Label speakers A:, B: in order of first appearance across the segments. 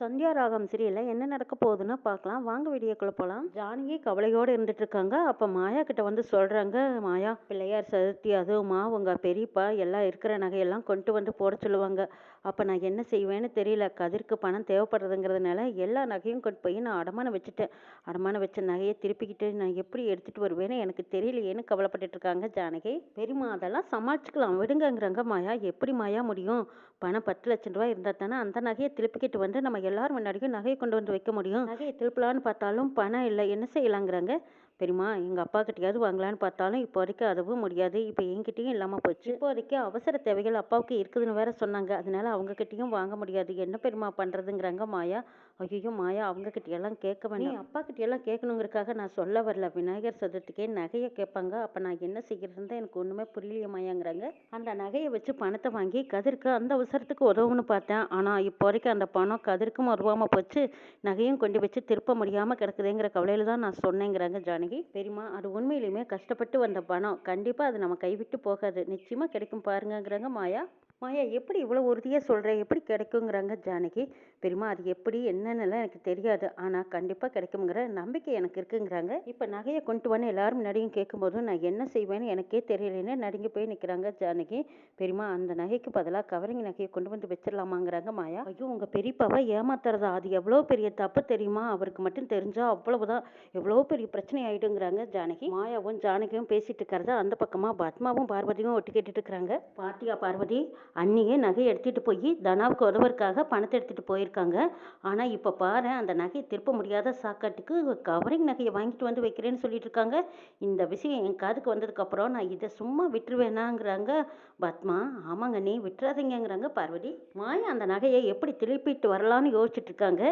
A: சந்தியா ராகம் சீரியலில் என்ன நடக்க போகுதுன்னு பார்க்கலாம். வாங்க வீடியோக்குள்ளே போகலாம் ஜானகி கவலையோடு இருந்துட்டு இருக்காங்க அப்போ மாயா கிட்ட வந்து சொல்கிறாங்க மாயா பிள்ளையார் சதுர்த்தி அதுவுமா உங்கள் பெரியப்பா எல்லாம் இருக்கிற நகையெல்லாம் கொண்டு வந்து போட சொல்லுவாங்க. அப்போ நான் என்ன செய்வேன்னு தெரியல. கதிர்க்கு பணம் தேவைப்படுறதுங்கிறதுனால எல்லா நகையும் கொண்டு போய் நான் அடமானம் வச்சுட்டேன். அடமானம் வச்ச நகையை திருப்பிக்கிட்டு நான் எப்படி எடுத்துகிட்டு வருவேன்னு எனக்கு தெரியலையேன்னு கவலைப்பட்டுட்டு இருக்காங்க ஜானகி. பெரியம்மா அதெல்லாம் சமாளிச்சுக்கலாம். விடுங்கங்கிறாங்க மாயா. எப்படி மாயா முடியும்? பணம் பத்து லட்சம் ரூபாய் இருந்தால் தானே அந்த நகையை திருப்பிக்கிட்டு வந்து நம்ம எல்லாரும் முன்னாடியும் நகையை கொண்டு வந்து வைக்க முடியும். நகையை திருப்பலான்னு பார்த்தாலும் பணம் இல்லை. என்ன செய்யலாங்கிறாங்க? பெரியம்மா எங்கள் அப்பா கிட்டேயாவது வாங்கலான்னு பார்த்தாலும் இப்போ வரைக்கும் அதுவும் முடியாது. இப்போ என்கிட்டயும் இல்லாமல் போச்சு. இப்போதைக்கு அவசர தேவைகள் அப்பாவுக்கு இருக்குதுன்னு வேற சொன்னாங்க. அதனால அவங்க கிட்டேயும் வாங்க முடியாது. என்ன பெரியம்மா பண்ணுறதுங்கிறாங்க மாயா. ஐயோ மாயா அவங்க கிட்டயெல்லாம் கேட்க வேணாம். அப்பா கிட்டயெல்லாம் கேட்கணுங்கிறக்காக நான் சொல்ல வரல. விநாயகர் சதுர்த்திக்கே நகையை கேட்பாங்க. அப்போ நான் என்ன செய்கிறதுன்னு தான் எனக்கு ஒன்றுமே புரியலையே மாயாங்கிறாங்க. அந்த நகையை வச்சு பணத்தை வாங்கி கதிர்க்கு அந்த அவசரத்துக்கு உதவுன்னு பார்த்தேன். ஆனால் இப்போ வரைக்கும் அந்த பணம் கதிர்க்கும் உதவாமல் போச்சு. நகையும் கொண்டு வச்சு திருப்ப முடியாமல் கிடக்குதுங்கிற கவலையில் தான் நான் சொன்னேங்கிறாங்க ஜானகி. பெரியம்மா அது உண்மையிலுமே கஷ்டப்பட்டு வந்த பணம். கண்டிப்பாக அது நம்ம கைவிட்டு போகாது. நிச்சயமாக கிடைக்கும் பாருங்கங்கிறாங்க மாயா. மாயா எப்படி இவ்வளோ உறுதியாக சொல்கிற எப்படி கிடைக்குங்கிறாங்க ஜானகி. பெரியம்மா அது எப்படி? என்னென்னலாம் எனக்கு தெரியாது. ஆனால் கண்டிப்பாக கிடைக்குங்கிற நம்பிக்கை எனக்கு இருக்குங்கிறாங்க. இப்போ நகையை கொண்டு வந்து எல்லாரும் நடிகை கேட்கும்போதும் நான் என்ன செய்வேன்னு எனக்கே தெரியலன்னு நடுங்கி போய் நிற்கிறாங்க ஜானகி. பெரியம்மா அந்த நகைக்கு பதிலாக கவரிங் நகையை கொண்டு வந்து வச்சிடலாமாங்கிறாங்க மாயா. ஐயோ உங்கள் பெரியப்பாவை ஏமாத்துறதா. அது எவ்வளோ பெரிய தப்பு தெரியுமா? அவருக்கு மட்டும் தெரிஞ்சால் அவ்வளவுதான். எவ்வளோ பெரிய பிரச்சனை ஆகிடுங்கிறாங்க ஜானகி. மாயாவும் ஜானகியும் பேசிட்டு இருக்கிறத அந்த பக்கமாக பத்மாவும் பார்வதியும் ஒட்டு கேட்டுட்டு இருக்கிறாங்க. பாத்தியா பார்வதி? அன்னியே நகை எடுத்துட்டு போய் தனாவுக்கு உதவருக்காக பணத்தை எடுத்துட்டு போயிருக்காங்க. ஆனால் இப்போ பாரு அந்த நகையை திருப்ப முடியாத சாக்காட்டுக்கு கவரிங் நகையை வாங்கிட்டு வந்து வைக்கிறேன்னு சொல்லிட்டு இருக்காங்க. இந்த விஷயம் என் காதுக்கு வந்ததுக்கப்புறம் நான் இதை சும்மா விட்டுருவேனாங்கிறாங்க. பத்மா ஆமாங்க நீ விட்டுறாதீங்கங்கிறாங்க பார்வதி. மாயா அந்த நகையை எப்படி திருப்பிட்டு வரலான்னு யோசிச்சுட்டு இருக்காங்க.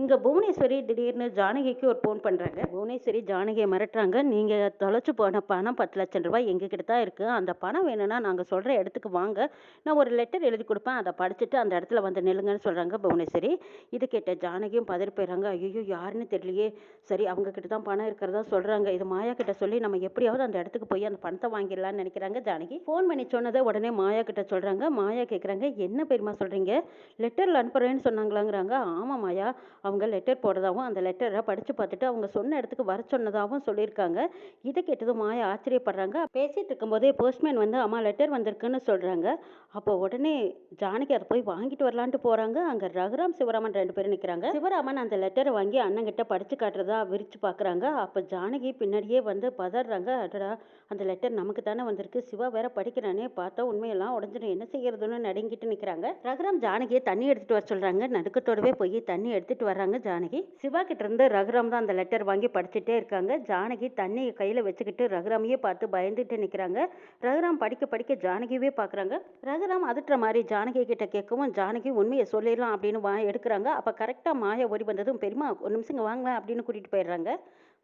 A: இங்கே புவனேஸ்வரி திடீர்னு ஜானகிக்கு ஒரு ஃபோன் பண்ணுறாங்க புவனேஸ்வரி ஜானகியை மிரட்டுறாங்க. நீங்கள் தொலைச்சு போன பணம் பத்து லட்சம் ரூபாய் எங்ககிட்ட தான் இருக்குது அந்த பணம் வேணும்னா நாங்கள் சொல்கிற இடத்துக்கு வாங்க. நான் ஒரு லெட்டர் எழுதி கொடுப்பேன். அதை படிச்சுட்டு அந்த இடத்துல வந்து நில்லுங்கன்னு சொல்கிறாங்க புவனேஸ்வரி. இது கேட்ட ஜானகியும் பதறி போயிடுறாங்க. ஐயோ யாருன்னு தெரியலையே. சரி அவங்க கிட்ட தான் பணம் இருக்கிறதா சொல்கிறாங்க இது மாயா கிட்ட சொல்லி நம்ம எப்படியாவது அந்த இடத்துக்கு போய் அந்த பணத்தை வாங்கிடலாம்னு நினைக்கிறாங்க ஜானகி. ஃபோன் பண்ணி சொன்னதை உடனே மாயா கிட்ட சொல்கிறாங்க மாயா கேட்குறாங்க என்ன பெரியமா சொல்கிறீங்க லெட்டரில் அனுப்புகிறேன்னு சொன்னாங்களாங்கிறாங்க. ஆமாம் மாயா. அவங்க லெட்டர் போடுறதாகவும் அந்த லெட்டரை படித்து பார்த்துட்டு அவங்க சொன்ன இடத்துக்கு வர சொன்னதாகவும் சொல்லியிருக்காங்க. இதை கேட்டதும் மாயா ஆச்சரியப்படுறாங்க. பேசிகிட்டு இருக்கும்போதே போஸ்ட்மேன் வந்து அம்மா லெட்டர் வந்திருக்குன்னு சொல்கிறாங்க அப்போ உடனே ஜானகி அதை போய் வாங்கிட்டு வரலான்ட்டு போகிறாங்க அங்கே ரகுராம் சிவராமன் ரெண்டு பேரும் நிற்கிறாங்க சிவராமன் அந்த லெட்டரை வாங்கி அண்ணங்கிட்ட படித்து காட்டுறதா விரித்து பார்க்குறாங்க அப்போ ஜானகி பின்னாடியே வந்து பதறாங்க. அடடா அந்த லெட்டர் நமக்கு தானே வந்திருக்கு. சிவா வேற படிக்கிறானே பார்த்தா உண்மையெல்லாம் உடஞ்சிடும் என்ன செய்யறதுன்னு நடுங்கிட்டு நிற்கிறாங்க ரகுராம் ஜானகியை தண்ணி எடுத்துட்டு வர சொல்கிறாங்க நடுக்கத்தோடவே போய் தண்ணி எடுத்துட்டு வர்றாங்க ஜானகி. சிவா கிட்ட இருந்து ரகுராம் தான் அந்த லெட்டர் வாங்கி படிச்சுட்டே இருக்காங்க. ஜானகி தண்ணியை கையில் வச்சுக்கிட்டு ரகுராமையே பார்த்து பயந்துட்டு நிற்கிறாங்க ரகுராம் படிக்க படிக்க ஜானகியவே பார்க்குறாங்க ரகுராம் அதட்டுற மாதிரி ஜானகி கிட்ட கேட்கவும் ஜானகி உண்மையை சொல்லிடலாம் அப்படின்னு வா எடுக்கிறாங்க. அப்போ கரெக்டாக மாயா ஓடி வந்ததும் பெரியமா ஒரு நிமிஷம் வாங்க அப்படின்னு கூட்டிகிட்டு போயிடுறாங்க.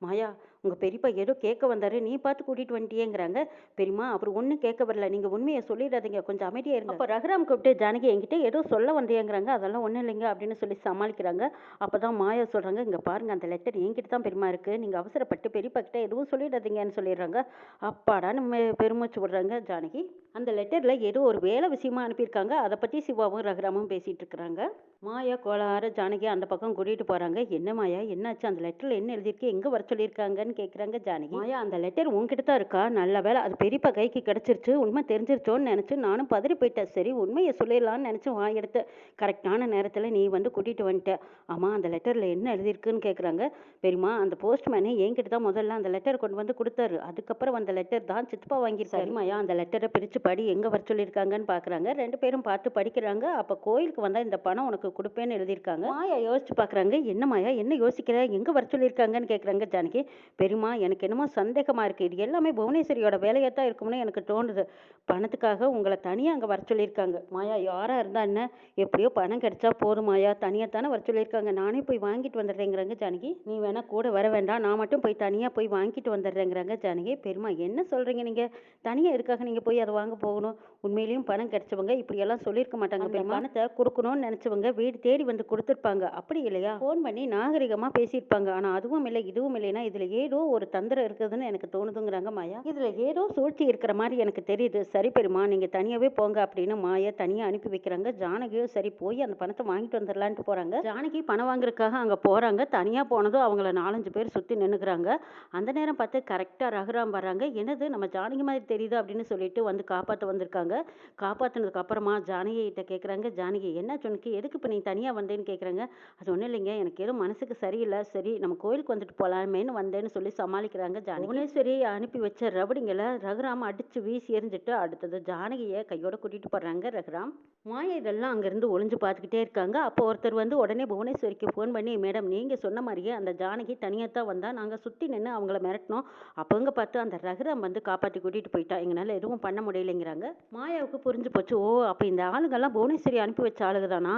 A: மாயா உங்கள் பெரியப்பா ஏதோ கேட்க வந்தாரு நீ பார்த்து கூட்டிகிட்டு வந்துட்டியேங்கிறாங்க. பெரியம்மா அப்புறம் ஒன்றும் கேட்க வரல. நீங்கள் உண்மையை சொல்லிடாதீங்க. கொஞ்சம் அமைதியாக இருங்க. அப்போ ரகுராம் கூப்பிட்டு ஜானகி என்கிட்ட ஏதோ சொல்ல வந்தியேங்கிறாங்க. அதெல்லாம் ஒன்றும் இல்லைங்க அப்படின்னு சொல்லி சமாளிக்கிறாங்க. அப்போ தான் மாயா சொல்கிறாங்க இங்கே பாருங்கள் அந்த லெட்டர் என்கிட்ட தான் பெரியமா இருக்குது நீங்கள் அவசரப்பட்டு பெரியப்பா கிட்ட எதுவும் சொல்லிடாதீங்கன்னு சொல்லிடுறாங்க. அப்பாடான்னு மெ- பெருமூச்சு விடுறாங்க ஜானகி. அந்த லெட்டரில் ஏதோ ஒரு வேலை விஷயமா அனுப்பியிருக்காங்க. அதை பற்றி சிவாவும் ரகுராமும் பேசிகிட்டு இருக்கிறாங்க. மாயா கோளாறு ஜானகி அந்த பக்கம் கூட்டிகிட்டு போகிறாங்க என்ன மாயா? என்னாச்சு? அந்த லெட்டரில் என்ன எழுதியிருக்கு? எங்கே வர சொல்லியிருக்காங்கன்னு கேட்குறாங்க ஜானகி. மாயா அந்த லெட்டர் உங்ககிட்ட தான் இருக்கா? நல்ல வேலை அது பெரியப்பா கைக்கு கிடச்சிருச்சு உண்மை தெரிஞ்சிருச்சோன்னு நினச்சி நானும் பதறி போயிட்டேன். சரி உண்மையை சொல்லிடலான்னு நினச்சி வாய் எடுத்த. கரெக்டான நேரத்தில் நீ வந்து கூட்டிகிட்டு வந்துட்ட. ஆமாம் அந்த லெட்டரில் என்ன எழுதியிருக்குன்னு கேட்குறாங்க பெரியம்மா அந்த போஸ்ட்மேனு என்கிட்ட தான் முதல்ல அந்த லெட்டர் கொண்டு வந்து கொடுத்தாரு. அதுக்கப்புறம் அந்த லெட்டர் தான் சித்தப்பா வாங்கியிருக்காரு. சரிம்மாயா அந்த லெட்டரை பிரித்து படி எங்கே வர சொல்லியிருக்காங்கன்னு பார்க்குறாங்க ரெண்டு பேரும் பார்த்து படிக்கிறாங்க. அப்போ கோயிலுக்கு வந்தால் இந்த பணம் உனக்கு கொடுப்பேன்னு எழுதியிருக்காங்க. மாயா யோசிச்சு பார்க்குறாங்க என்ன மாயா என்ன யோசிக்கிற? எங்கே வர சொல்லியிருக்காங்கன்னு கேட்குறாங்க ஜானகி. பெரியமா எனக்கு என்னமோ சந்தேகமாக இருக்குது இது எல்லாமே புவனேஸ்வரியோட வேலையாக தான் இருக்கும்னு எனக்கு தோணுது. பணத்துக்காக உங்களை தனியாக அங்கே வர சொல்லியிருக்காங்க. மாயா யாராக இருந்தால் என்ன? எப்படியோ பணம் கிடைச்சா போதும் மாயா. தனியாக தானே வர சொல்லியிருக்காங்க. நானே போய் வாங்கிட்டு வந்துடுறேங்கிறாங்க ஜானகி. நீ வேணால் கூட வர வேண்டாம். நான் மட்டும் போய் தனியாக போய் வாங்கிட்டு வந்துடுறேங்கிறாங்க ஜானகி. பெரியமா என்ன சொல்கிறீங்க நீங்கள் தனியாக இருக்காக நீங்கள் போய் அதை வாங்க போகணும்? உண்மையிலேயும் பணம் கிடைச்சவங்க இப்படியெல்லாம் சொல்லியிருக்க மாட்டாங்க. பணத்தை கொடுக்கணும்னு நினச்சவங்க வீடு தேடி வந்து கொடுத்துருப்பாங்க. அப்படி இல்லையா? ஃபோன் பண்ணி நாகரிகமாக பேசியிருப்பாங்க. ஆனால் அதுவும் இல்லை இதுவும் இல்லைன்னா இதில் ஏதோ ஒரு தந்திரம் இருக்குதுன்னு எனக்கு தோணுதுங்கிறாங்க மாயா. இதில் ஏதோ சூழ்ச்சி இருக்கிற மாதிரி எனக்கு தெரியுது. சரி பெரியம்மா நீங்கள் தனியாகவே போங்க அப்படின்னு மாயா தனியாக அனுப்பி வைக்கிறாங்க. ஜானகியும் சரி போய் அந்த பணத்தை வாங்கிட்டு வந்துடலான்ட்டு போகிறாங்க ஜானகி பணம் வாங்குறதுக்காக அங்கே போகிறாங்க தனியாக போனதும் அவங்கள நாலஞ்சு பேர் சுற்றி நின்றுக்கிறாங்க அந்த நேரம் பார்த்து கரெக்டாக ரகுராம் வர்றாங்க. என்னது நம்ம ஜானகி மாதிரி தெரியுது அப்படின்னு சொல்லிட்டு வந்து காப்பாற்ற வந்திருக்காங்க. காப்பாற்றினதுக்கு அப்புறமா ஜானகிட்ட கேட்குறாங்க ஜானகி என்ன சொன்னக்கு எதுக்கு இப்போ நீ தனியாக வந்தேன்னு கேட்குறாங்க அது ஒன்றும் இல்லைங்க. எனக்கு எதுவும் மனசுக்கு சரியில்லை. சரி நம்ம கோயிலுக்கு வந்துட்டு போகலாமேன்னு வந்தேன்னு சொல்லி சமாளிக்கிறாங்க ஜானகி. புவனேஸ்வரி அனுப்பி வச்ச ரபடிங்களை ரகுராம் அடித்து வீசி எறிஞ்சிட்டு அடுத்தது ஜானகியை கையோட கூட்டிகிட்டு போடுறாங்க ரகுராம். மாயா இதெல்லாம் அங்கேருந்து ஒளிஞ்சு பார்த்துக்கிட்டே இருக்காங்க. அப்போ ஒருத்தர் வந்து உடனே புவனேஸ்வரிக்கு ஃபோன் பண்ணி மேடம் நீங்கள் சொன்ன மாதிரியே அந்த ஜானகி தனியாக தான் வந்தால் நாங்கள் சுற்றி நின்று அவங்கள மிரட்டினோம். அப்போங்க பார்த்து அந்த ரகுராம் வந்து காப்பாற்றி கூட்டிகிட்டு போயிட்டா. எங்களால் எதுவும் பண்ண முடியலைங்கிறாங்க. மாயாவுக்கு புரிஞ்சு போச்சு. ஓ அப்போ இந்த ஆளுங்கெல்லாம் புவனேஸ்வரி அனுப்பி வச்ச ஆளுங்க தானா?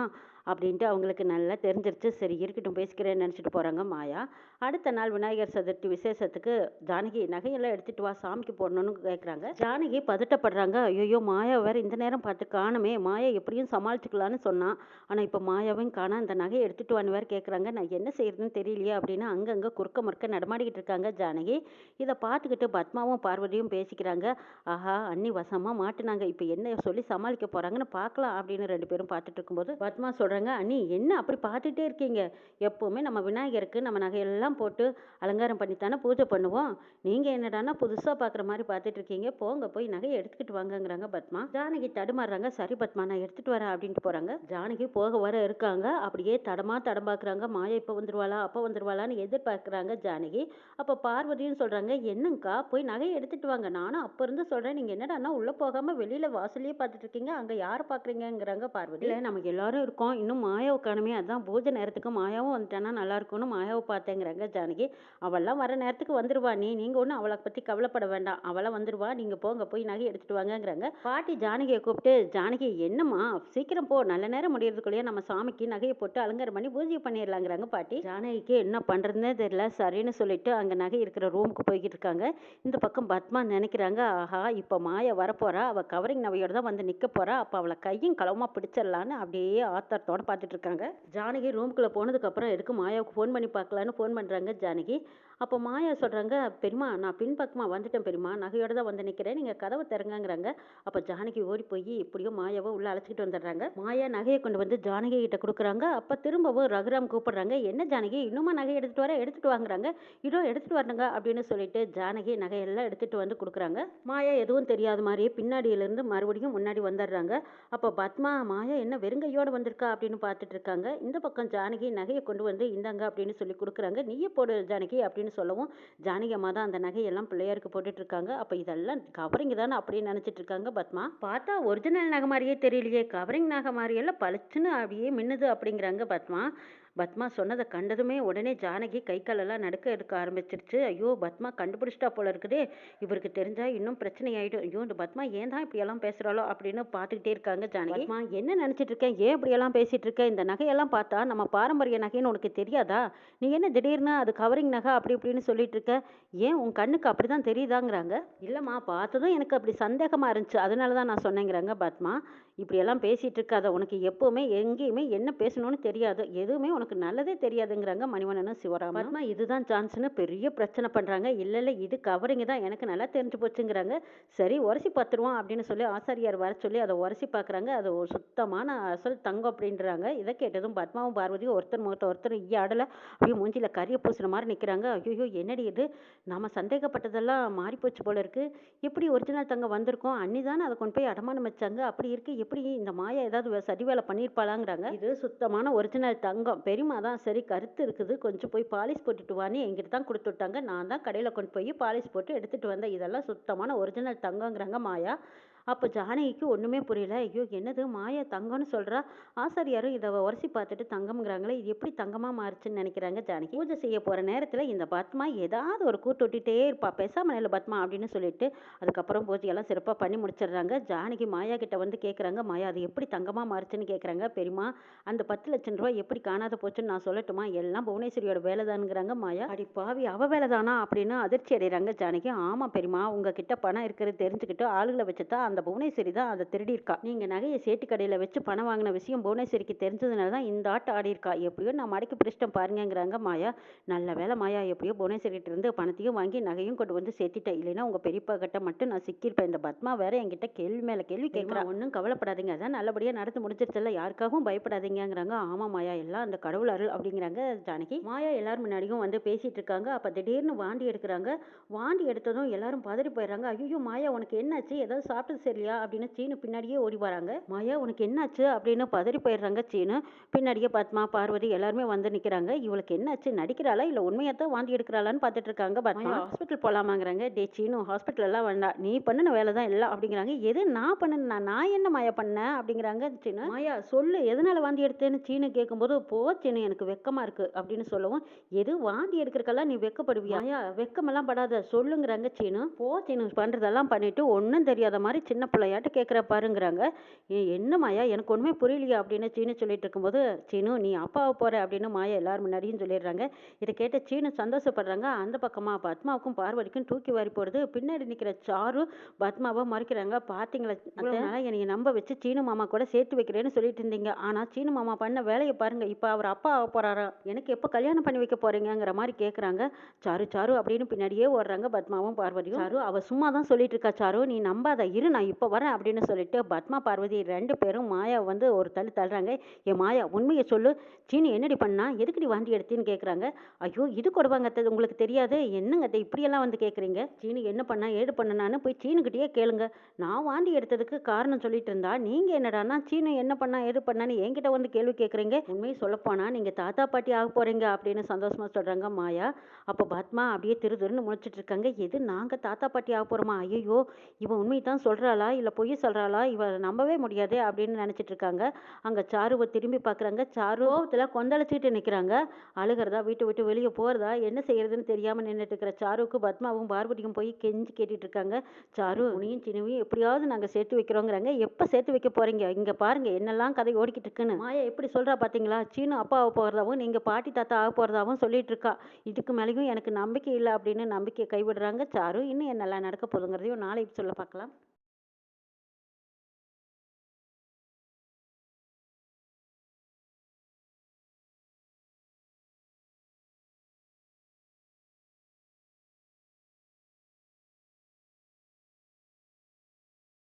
A: அப்படின்ட்டு அவங்களுக்கு நல்லா தெரிஞ்சிருச்சு. சரி இருக்கட்டும் பேசிக்கிறேன்னு நினச்சிட்டு போகிறாங்க மாயா. அடுத்த நாள் விநாயகர் சதுர்த்தி விசேஷத்துக்கு ஜானகி நகையெல்லாம் எடுத்துகிட்டு வா சாமிக்கு போடணும்னு கேட்குறாங்க ஜானகி பதட்டப்படுறாங்க. ஐயோ மாயா வேற இந்த நேரம் பார்த்து காணுமே. மாயா எப்படியும் சமாளிச்சுக்கலான்னு சொன்னான் ஆனால் இப்போ மாயாவையும் காணா அந்த நகையை எடுத்துகிட்டு வான்னு வேறு கேட்குறாங்க நான் என்ன செய்யறதுன்னு தெரியலையே அப்படின்னு அங்கங்கே குறுக்க முறுக்க நடமாடிக்கிட்டு இருக்காங்க ஜானகி. இதை பார்த்துக்கிட்டு பத்மாவும் பார்வதியும் பேசிக்கிறாங்க. ஆஹா அன்னி வசமாக மாட்டுனாங்க. இப்போ என்ன சொல்லி சமாளிக்க போகிறாங்கன்னு பார்க்கலாம் அப்படின்னு ரெண்டு பேரும் பார்த்துட்டு இருக்கும்போது பத்மா சொல்கிறாங்க அண்ணி என்ன அப்படி பார்த்துட்டே இருக்கீங்க? எப்போவுமே நம்ம விநாயகருக்கு நம்ம நகையெல்லாம் போட்டு அலங்காரம் பண்ணித்தானே பூஜை பண்ணுவோம். நீங்கள் என்னடான்னா புதுசாக பார்க்குற மாதிரி பார்த்துட்டு இருக்கீங்க. போங்க போய் நகையை எடுத்துக்கிட்டு வாங்கங்கிறாங்க பத்மா. ஜானகி தடுமாறுறாங்க. சரி பத்மா நான் எடுத்துகிட்டு வரேன் அப்படின்ட்டு போகிறாங்க ஜானகி போக வர இருக்காங்க. அப்படியே தடமா பார்க்குறாங்க. மாயா இப்போ வந்துருவாளா அப்போ வந்துருவாளான்னு எதிர்பார்க்குறாங்க ஜானகி. அப்போ பார்வதியும் சொல்கிறாங்க என்னங்கக்கா போய் நகையை எடுத்துகிட்டு வாங்க. நானும் அப்போ இருந்து சொல்கிறேன் நீங்கள் என்னடான்னா உள்ளே போகாமல் வெளியில் வாசலையே பார்த்துட்டு இருக்கீங்க. அங்கே யார் பார்க்குறீங்கங்கிறாங்க பார்வதி. இல்லை நம்ம எல்லாரும் இருக்கோம். இன்னும் மாயாவை காணுமே அதான். பூஜை நேரத்துக்கு மாயாவும் வந்துட்டானா நல்லா இருக்கும்னு மாயாவை பார்த்தேங்கிறாங்க ஜானகி. அவள்லாம் வர நேரத்துக்கு வந்துடுவா நீ நீங்கள் ஒன்றும் அவளை பற்றி கவலைப்பட வேண்டாம். அவளாம் வந்துடுவா நீங்கள் போங்க போய் நகை எடுத்துகிட்டு வாங்கங்கிறாங்க. பாட்டி ஜானகியை கூப்பிட்டு ஜானகி என்னம்மா? சீக்கிரம் போ. நல்ல நேரம் முடியறதுக்குள்ளேயே நம்ம சாமிக்கு நகையை போட்டு அலங்காரம் பண்ணி பூஜை பண்ணிடலாங்கிறாங்க பாட்டி. ஜானகிக்கு என்ன பண்ணுறதுனே தெரியல. சரின்னு சொல்லிட்டு அங்கே நகை இருக்கிற ரூமுக்கு போய்கிட்டு இருக்காங்க. இந்த பக்கம் பத்மா நினைக்கிறாங்க ஆஹா இப்போ மாயா வரப்போகிறா அவள் கவரிங் நகையோடு தான் வந்து நிற்க போகிறா அப்போ அவளை கையும் களவுமா பிடிச்சிடலான்னு அப்படியே ஆத்தரத்தோட பார்த்துட்டு பார்த்துட்ருக்காங்க ஜானகி ரூமுக்குள்ளே போனதுக்கப்புறம் எதுக்கு மாயாவுக்கு ஃபோன் பண்ணி பார்க்கலான்னு ஃபோன் பண்ணுறாங்க ஜானகி. அப்போ மாயா சொல்கிறாங்க பெருமா நான் பின்பக்கமாக வந்துட்டேன் பெருமா நகையோட தான் வந்து நிற்கிறேன் நீங்கள் கதவை திறங்கங்கிறாங்க. அப்போ ஜானகி ஓடி போய் எப்படியோ மாயாவை உள்ளே அழைச்சிக்கிட்டு வந்துடுறாங்க. மாயா நகையை கொண்டு வந்து ஜானகி கிட்ட கொடுக்குறாங்க. அப்போ திரும்பவும் ரகுராம் கூப்பிடுறாங்க என்ன ஜானகி? இன்னுமா நகை எடுத்துகிட்டு வர? எடுத்துகிட்டு வாங்குறாங்க. இதோ எடுத்துகிட்டு வரணுங்க அப்படின்னு சொல்லிட்டு ஜானகி நகையெல்லாம் எடுத்துகிட்டு வந்து கொடுக்குறாங்க. மாயா எதுவும் தெரியாத மாதிரியே பின்னாடியிலேருந்து மறுபடியும் முன்னாடி வந்துடுறாங்க. அப்போ பத்மா மாயா என்ன வெறுங்கையோடு வந்திருக்கா? அப்படின்னு பார்த்துட்டு இருக்காங்க. இந்த பக்கம் ஜானகி நகையை கொண்டு வந்து இந்தாங்க அப்படின்னு சொல்லி கொடுக்குறாங்க. நீயே போடு ஜானகி அப்படின்னு சொல்லவும் ஜானகி அம்மா தான் அந்த நகையெல்லாம் பிள்ளையாருக்கு போட்டுட்டு இருக்காங்க அப்போ இதெல்லாம் கவரிங் தானே அப்படின்னு நினச்சிட்டு இருக்காங்க பத்மா. பார்த்தா ஒரிஜினல் நகை மாதிரியே தெரியலையே. கவரிங் நகை மாதிரியெல்லாம் பளிச்சுன்னு அப்படியே மின்னுது அப்படிங்கிறாங்க பத்மா. பத்மா சொன்னதை கண்டதுமே உடனே ஜானகி கை காலெல்லாம் நடுக்க எடுக்க ஆரம்பிச்சிருச்சு. ஐயோ பத்மா கண்டுபிடிச்சிட்டா போல இருக்குதே. இவருக்கு தெரிஞ்சா இன்னும் பிரச்சனை ஆயிடும் ஐயோ இந்த பத்மா ஏன் தான் இப்படியெல்லாம் பேசுகிறாளோ அப்படின்னு பார்த்துக்கிட்டே இருக்காங்க ஜானகி. பத்மா என்ன நினச்சிட்டு இருக்கேன் ஏன் இப்படியெல்லாம் பேசிட்டு இருக்க? இந்த நகையெல்லாம் பார்த்தா நம்ம பாரம்பரிய நகைன்னு உனக்கு தெரியாதா? நீ என்ன திடீர்னு அது கவரிங் நகை அப்படி இப்படின்னு சொல்லிட்டு இருக்க? ஏன் உன் கண்ணுக்கு அப்படி தான் தெரியுதாங்கிறாங்க? இல்லைம்மா பார்த்ததும் எனக்கு அப்படி சந்தேகமாக இருந்துச்சு. அதனால தான் நான் சொன்னேங்கிறாங்க பத்மா. இப்படியெல்லாம் பேசிட்டு இருக்காத. உனக்கு எப்போவுமே எங்கேயுமே என்ன பேசணும்னு தெரியாது. எதுவுமே உனக்கு நல்லதே தெரியாதுங்கிறாங்க மணிவண்ணனும் சிவராமன். பத்மா இதுதான் சான்ஸ்னு பெரிய பிரச்சனை பண்ணுறாங்க இல்லை இல்லை இது கவரிங் தான். எனக்கு நல்லா தெரிஞ்சு போச்சுங்கிறாங்க. சரி உரசி பார்த்துருவோம் அப்படின்னு சொல்லி ஆசாரியார் வர சொல்லி அதை உரசி பார்க்குறாங்க. அது சுத்தமான அசல் தங்கம் அப்படின்றாங்க. இதை கேட்டதும் பத்மாவும் பார்வதியும் ஒருத்தர் முகத்தை ஒருத்தர் ஈயாடல அப்படியே மூஞ்சில கரிய பூசுற மாதிரி நிற்கிறாங்க ஐயோ என்னடி இது? நம்ம சந்தேகப்பட்டதெல்லாம் மாறி போச்சு போல இருக்கு. எப்படி ஒரிஜினல் தங்கம் வந்திருக்கோம்? அன்னி தானே அதை கொண்டு போய் அடமானம் வச்சாங்க. அப்படி இருக்கு. எப்படி இந்த மாயா ஏதாவது சதி வேலை பண்ணியிருப்பாளாங்கிறாங்க. இது சுத்தமான ஒரிஜினல் தங்கம். பெரியம்மா தான் சரி கருத்து இருக்குது. கொஞ்சம் போய் பாலிஷ் போட்டுட்டு வான்னு எங்கிட்ட தான் கொடுத்து விட்டாங்க நான் தான் கடையில் கொண்டு போய் பாலிஷ் போட்டு எடுத்துகிட்டு வந்தேன். இதெல்லாம் சுத்தமான ஒரிஜினல் தங்கங்கிறாங்க மாயா. அப்போ ஜானகிக்கு ஒன்றுமே புரியல. ஐயோ என்னது? மாயா தங்கம்னு சொல்கிறா ஆசாரியாரும் இதை உரசி பார்த்துட்டு தங்கம்ங்கிறாங்களே இது எப்படி தங்கமாக மாறுச்சுன்னு நினைக்கிறாங்க ஜானகி. பூஜை செய்ய போகிற நேரத்தில் இந்த பத்மா ஏதாவது ஒரு கூட்டு விட்டுட்டே இருப்பா. பேசாம நில்லு பத்மா அப்படின்னு சொல்லிட்டு அதுக்கப்புறம் பூஜையெல்லாம் சிறப்பாக பண்ணி முடிச்சிடுறாங்க. ஜானகி மாயா கிட்ட வந்து கேட்குறாங்க மாயா அது எப்படி தங்கமாக மாறுச்சுன்னு கேட்குறாங்க பெரியமா அந்த பத்து லட்சம் ரூபாய் எப்படி காணாத போச்சுன்னு நான் சொல்லட்டுமா? எல்லாம் புவனேஸ்வரியோட வேலைதானுங்கிறாங்க மாயா. அடி பாவி அவ வேலைதானா அப்படின்னு அதிர்ச்சி அடைகிறாங்க ஜானகி. ஆமாம் பெரியமா உங்ககிட்ட பணம் இருக்கிறது தெரிஞ்சுக்கிட்டு ஆளுகளை வச்சு தான் அந்த புவனேஸ்வரி தான் அதை திருடியிருக்கா. நீங்கள் நகையை சேட்டு கடையில் வச்சு பணம் வாங்கின விஷயம் புவனேஸ்வரிக்கு தெரிஞ்சதுனால தான் இந்த ஆட்டம் ஆடியிருக்கா. எப்படியோ நான் மடக்கி பிடிச்சிட்டேன் பாருங்கங்கிறாங்க மாயா. நல்ல வேலை மாயா எப்படியோ புவனேஸ்வரிகிட்ட இருந்து பணத்தையும் வாங்கி நகையும் கொண்டு வந்து சேர்த்திட்டேன் இல்லைன்னா உங்கள் பெரியப்பா கிட்ட மட்டும் நான் சிக்கியிருப்பேன். இந்த பத்மா வேற என்கிட்ட கேள்வி மேலே கேள்வி கேட்குறா ஒன்றும் கவலைப்படாதீங்க. அதான் நல்லபடியாக நடந்து முடிஞ்சிருச்சுல்ல. யாருக்காகவும் பயப்படாதீங்கங்கிறாங்க. ஆமாம் மாயா எல்லாம் அந்த கடவுள் அருள் அப்படிங்கிறாங்க ஜானகி. மாயா எல்லாரும் முன்னாடியும் வந்து பேசிட்டு இருக்காங்க. அப்போ திடீர்னு வாண்டி எடுக்கிறாங்க. வாண்டி எடுத்ததும் எல்லாரும் பதறி போயிடுறாங்க. ஐயோ மாயா உனக்கு என்னாச்சு? ஏதாவது சாப்பிட்டது சரியில்லையா அப்படின்னு சீனு பின்னாடியே ஓடி வராங்க. மாயா உனக்கு என்னாச்சு? அப்படின்னு பதறி போயிடுறாங்க சீனு. பின்னாடியே பத்மா பார்வதி எல்லாருமே வந்து நிற்கிறாங்க இவளுக்கு என்னாச்சு? நடிக்கிறாளா? இல்லை உண்மையாக தான் வாந்தி எடுக்கிறாளான்னு பார்த்துட்டு இருக்காங்க பத்மா ஹாஸ்பிட்டல் போகலாமாங்கிறாங்க டே சீனு ஹாஸ்பிட்டல் எல்லாம் வேண்டாம். நீ பண்ணின வேலை தான் எல்லாம் அப்படிங்கிறாங்க. எது நான் பண்ணனா? நான் என்ன மாயா பண்ணேன் அப்படிங்கிறாங்க சீனு. மாயா சொல்லு எதனால வாந்தி எடுத்தேன்னு சீனு கேட்கும்போது போ சீனு எனக்கு வெக்கமா இருக்கு அப்படின்னு சொல்லவும் எது வாந்தி எடுக்கிறக்கெல்லாம் நீ வெக்கப்படுவியா? மாயா வெக்கமெல்லாம் படாத சொல்லுங்கிறாங்க சீனு. போ சீனு பண்றதெல்லாம் பண்ணிட்டு ஒன்றும் தெரியாத மாதிரி சின்ன பிள்ளையாட்டு கேட்குற பாருங்கிறாங்க. "ஏ, என்ன மாயா? எனக்கு ஒன்றுமே புரியலையா அப்படின்னு சீனு சொல்லிட்டு இருக்கும்போது சீனு நீ அப்பாவை போற அப்படின்னு மாயா எல்லாரும் முன்னாடியும் சொல்லிடுறாங்க. இதை கேட்ட சீனு சந்தோஷப்படுறாங்க. அந்த பக்கமா பத்மாவுக்கும் பார்வதிக்கும் தூக்கி வாரி போடுது. பின்னாடி நிற்கிற சாரு பத்மாவை மறைக்கிறாங்க. பார்த்தீங்களா அதனால என்னைய நம்ப வச்சு சீனு மாமா கூட சேர்த்து வைக்கிறேன்னு சொல்லிட்டு இருந்தீங்க. ஆனா சீனு மாமா பண்ண வேலையை பாருங்க. இப்போ அவர் அப்பா ஆக போறாரா? எனக்கு எப்போ கல்யாணம் பண்ணி வைக்க போறீங்கங்கிற மாதிரி கேட்குறாங்க சாரு சாரு அப்படின்னு பின்னாடியே ஓடுறாங்க பத்மாவும் பார்வதியும். சாரு அவ சும்மா தான் சொல்லிட்டு இருக்கா சாரு. நீ நம்பாத. இரு நான் இப்போ வரேன் அப்படின்னு சொல்லிட்டு பத்மா பார்வதி ரெண்டு பேரும் மாயா வந்து ஒரு தள்ளு தள்ளுறாங்க. ஏ மாயா உண்மையை சொல்லு. சீனி என்னடி பண்ணா? எதுக்குடி வாந்தி எடுத்தீன்னு கேட்குறாங்க ஐயோ இது கொடுவாங்க அத்தை, உங்களுக்கு தெரியாது. என்னங்க அத்தை இப்படியெல்லாம் வந்து கேட்குறீங்க சீனி என்ன பண்ணா? ஏடு பண்ணனான்னு போய் சீனுக்கிட்டேயே கேளுங்க. நான் வாந்தி எடுத்ததுக்கு காரணம் சொல்லிட்டு இருந்தா நீங்க என்னடான்னா சீனு என்ன பண்ணா? ஏது பண்ணான்னு என்கிட்ட வந்து கேள்வி கேட்குறீங்க உண்மையை சொல்லப்போனா நீங்க தாத்தா பாட்டி ஆக போறீங்க அப்படின்னு சந்தோஷமா சொல்றாங்க மாயா. அப்போ பத்மா அப்படியே திரு திருன்னு முழிச்சிட்டு இருக்காங்க. எது நாங்கள் தாத்தா பாட்டி ஆக போறோமா? ஐயோ இவன் உண்மை தான் சொல்கிறேன் சொல்றாளா? இல்ல பொய் சொல்றாளா? இவ நம்பவே முடியாதே அப்படின்னு நினைச்சிட்டு இருக்காங்க. அங்க சாருவை திரும்பி பார்க்கறாங்க சாரு கோவத்துல கொந்தளிச்சிட்டு நிக்கிறாங்க. அழுகிறதா வீட்டை விட்டு வெளியே போறதா என்ன செய்யறதுன்னு தெரியாம நின்னுட்டு இருக்கிற சாருவுக்கு பத்மாவும் பார்வதியும் போய் கெஞ்சி கேட்டுட்டு இருக்காங்க. சாரு உனியும் சினுவையும் எப்படியாவது நாங்க சேர்த்து வைக்கிறோங்கிறாங்க. எப்ப சேர்த்து வைக்க போறீங்க? இங்க பாருங்க என்னெல்லாம் கதை ஓடிக்கிட்டு இருக்குன்னு. மாயா எப்படி சொல்றா பாத்தீங்களா? சீனு அப்பா ஆக போறதாவும் நீங்க பாட்டி தாத்தா ஆக போறதாவும் சொல்லிட்டு இருக்கா. இதுக்கு மேலேயும் எனக்கு நம்பிக்கை இல்லை அப்படின்னு நம்பிக்கையை கைவிடுறாங்க. சாரு இன்னும் என்னெல்லாம் நடக்க போகுதுங்கிறதையும் நாளைக்கு சொல்ல பார்க்கலாம்.